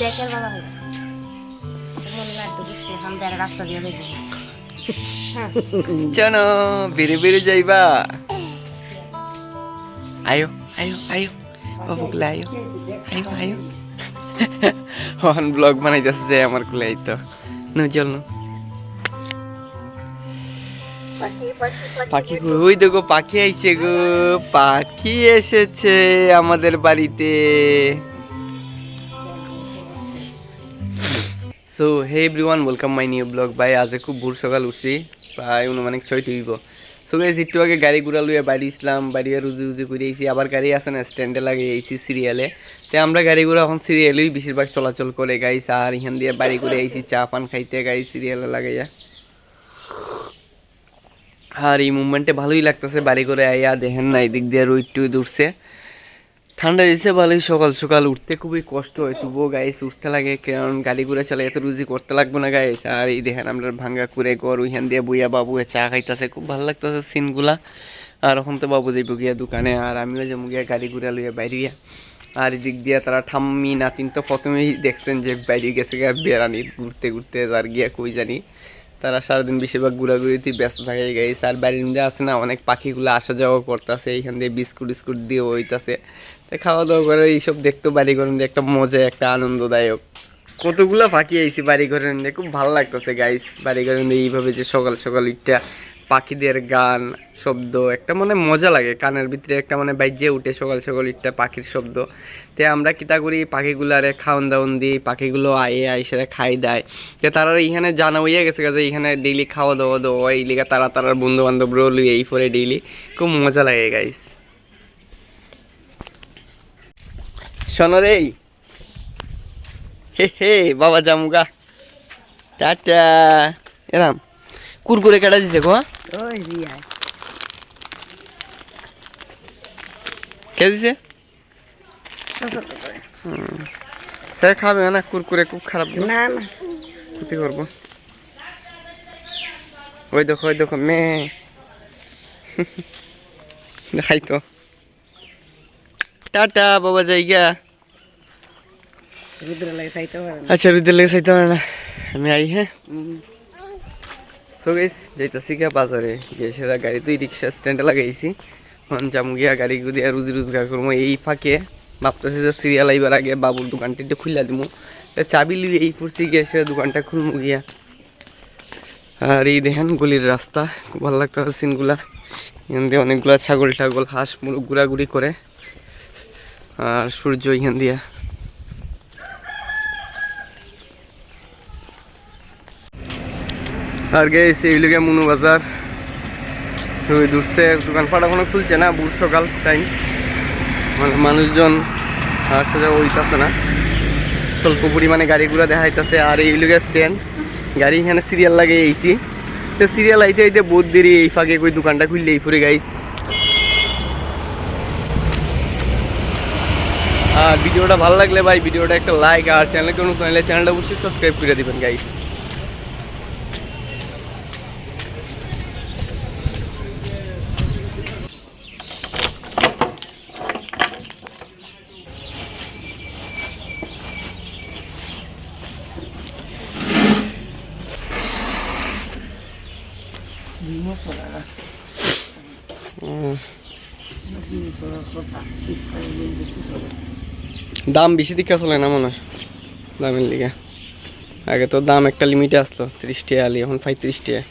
দেখের বাবা হয়ে রাস্তা দিয়ে চলো বেড়ে বেড়ে যাইবা। আয়ো আয়ো আয়ো বাবু কুলে আয়ো আয়ো আয়ো। হন ব্লগ বানাইতেছে যে আমার কুলে আইতো নো চল নো। পাখি। ওই দেখো পাখি আইছে গো। পাখি এসেছে আমাদের বাড়িতে। So hey everyone welcome my new blog ভাই আজ খুব ভোর সকাল উঠছি প্রায় অনুমানিক ছয় টুইব সো গাইজ একটু আগে গাড়ি ঘুরা লুয়ে বাড়ি ইসলাম বাড়ি রুজি রুজি করে আইছি আবার গাড়ি আছে না স্ট্যান্ডে লাগে আইছি সিরিয়ালে তো আমরা গাড়ি ঘুরা এখন সিরিয়ালেই বেশিরভাগ চলাচল করে গাইস আর এখান দিয়ে বাড়ি করে আইছি চা পান খাইতে গাড়ি সিরিয়ালে লাগাইয়া আর এই মুভমেন্টে ভালোই লাগতেছে বাড়ি করে আইয়া দেখেন না এদিক দিয়ে রোদ টুইদ উঠছে ঠান্ডা দিছে ভালোই সকাল সকাল উঠতে খুবই কষ্ট হয়, তবুও গাইস উঠতে লাগে, কারণ গাড়ি ঘুরে চলে এত রুজি করতে লাগবে না গাইস আর এই দেখেন আমরা ভাঙ্গা করে ঘর, ওইখান দিয়ে বইয়া বাবু চা খাইতেছে, খুব ভালো লাগতেছে সিনগুলা। আর এখন তো বাবু যাইব গিয়া দোকানে, আর আমিও যাব গিয়া গাড়ি ঘুরে লইয়া বাইরিয়া আর এদিক দিয়ে তারা ঠাম্মি, নাতিন তো প্রথমেই দেখছেন যে বাইরে গেছে গিয়া বেড়ানি, ঘুরতে ঘুরতে, আর গিয়া কই জানি। তারা সারাদিন বেশিরভাগ ঘোরাঘুরিতে ব্যস্ত থাকে গাইস। আর বাড়ির মধ্যে আছে না, অনেক পাখিগুলো আসা যাওয়া করতেছে, এইখান দিয়ে বিস্কুট উস্কুট দিয়ে হইতাছে তাই খাওয়া দাওয়া করে এইসব দেখতে বাড়ি মধ্যে, একটা মজা, একটা আনন্দদায়ক। কতগুলো পাখি আইছি বাড়ি ঘরের খুব ভালো লাগতেছে, গাইস। বাড়ি ঘরের এইভাবে যে সকাল সকাল ইটটা পাখিদের গান, শব্দ, একটা মানে মজা লাগে। কানের ভিতরে একটা মানে বাইজে উঠে সকাল সকাল ইটটা পাখির শব্দ। তে আমরা কিতা করি পাখিগুলারে খাওয়ান দাওয়ান দিই, পাখিগুলো আয়ে আইসে খাই দেয়। তে তারা এখানে জানা হইয়া গেছে যে এখানে ডেইলি খাওয়া দাওয়া দাওয়া, এই লিগা তারা তারার বন্ধু বান্ধবরাও লই এই পরে ডেইলি খুব মজা লাগে গাইস শোনো রে। হে হে, বাবা জামুগা। টাটা। এরাম কুরকুরে কেটে দিছে গো ওই রিয়া কে দিছে সে খাবে না কুরকুরে খুব খারাপ। না না ক্ষতি করব ওই দেখো ওই দেখো মে দেখাই তো টাটা বাবা জায়গা আচ্ছা রুদের লেগে চাইতে পারে না আমি আই হ্যাঁ সো গাইস যাইতাছি গিয়া বাজারে। গিয়ে সেটা গাড়ি তুই রিক্সা স্ট্যান্ডে লাগাইছি। এখন যাব গিয়া গাড়ি গুদিয়া রুজি রোজগার করব এই ফাঁকে ভাবতেছি যে সিরিয়াল আইবার আগে বাবুর দোকানটা একটু খুলে দিব চাবি লিয়ে এই পড়ছি গিয়ে সে দোকানটা খুলবো গিয়া। আর এই দেখেন গলির রাস্তা। খুব ভালো লাগতেছে সিনগুলা। এখান দিয়ে অনেকগুলা ছাগল টাগল হাঁস মুরগ ঘোরাঘুরি করে। আর সূর্য এখান দিয়া। আর গেছি লিগে মুনু বাজার। ওই দূরছে, দোকান পাট এখনও খুলছে না বুট সকাল টাইম মানে মানুষজন যাওয়া হইতাছে না। স্বল্প পরিমাণে গাড়ি ঘোড়া দেখা যাইতেছে আর এই লিগে স্ট্যান্ড গাড়ি এখানে সিরিয়াল লাগে এইছি তো সিরিয়াল আইতে আইতে বহুত দেরি, এই ফাঁকে কই দোকানটা খুললে এই ফুরে গাইস আর ভিডিওটা ভালো লাগলে ভাই, ভিডিওটা একটা লাইক আর চ্যানেলকে নতুন চ্যানেলটা অবশ্যই সাবস্ক্রাইব করে দিবেন গাইস দাম বেশি দিকে চলে না মনে হয়, দামের লিগে। আগে তো দাম একটা লিমিটে আসতো তিরিশ টাকা আলি এখন পঁয়ত্রিশ টাকা।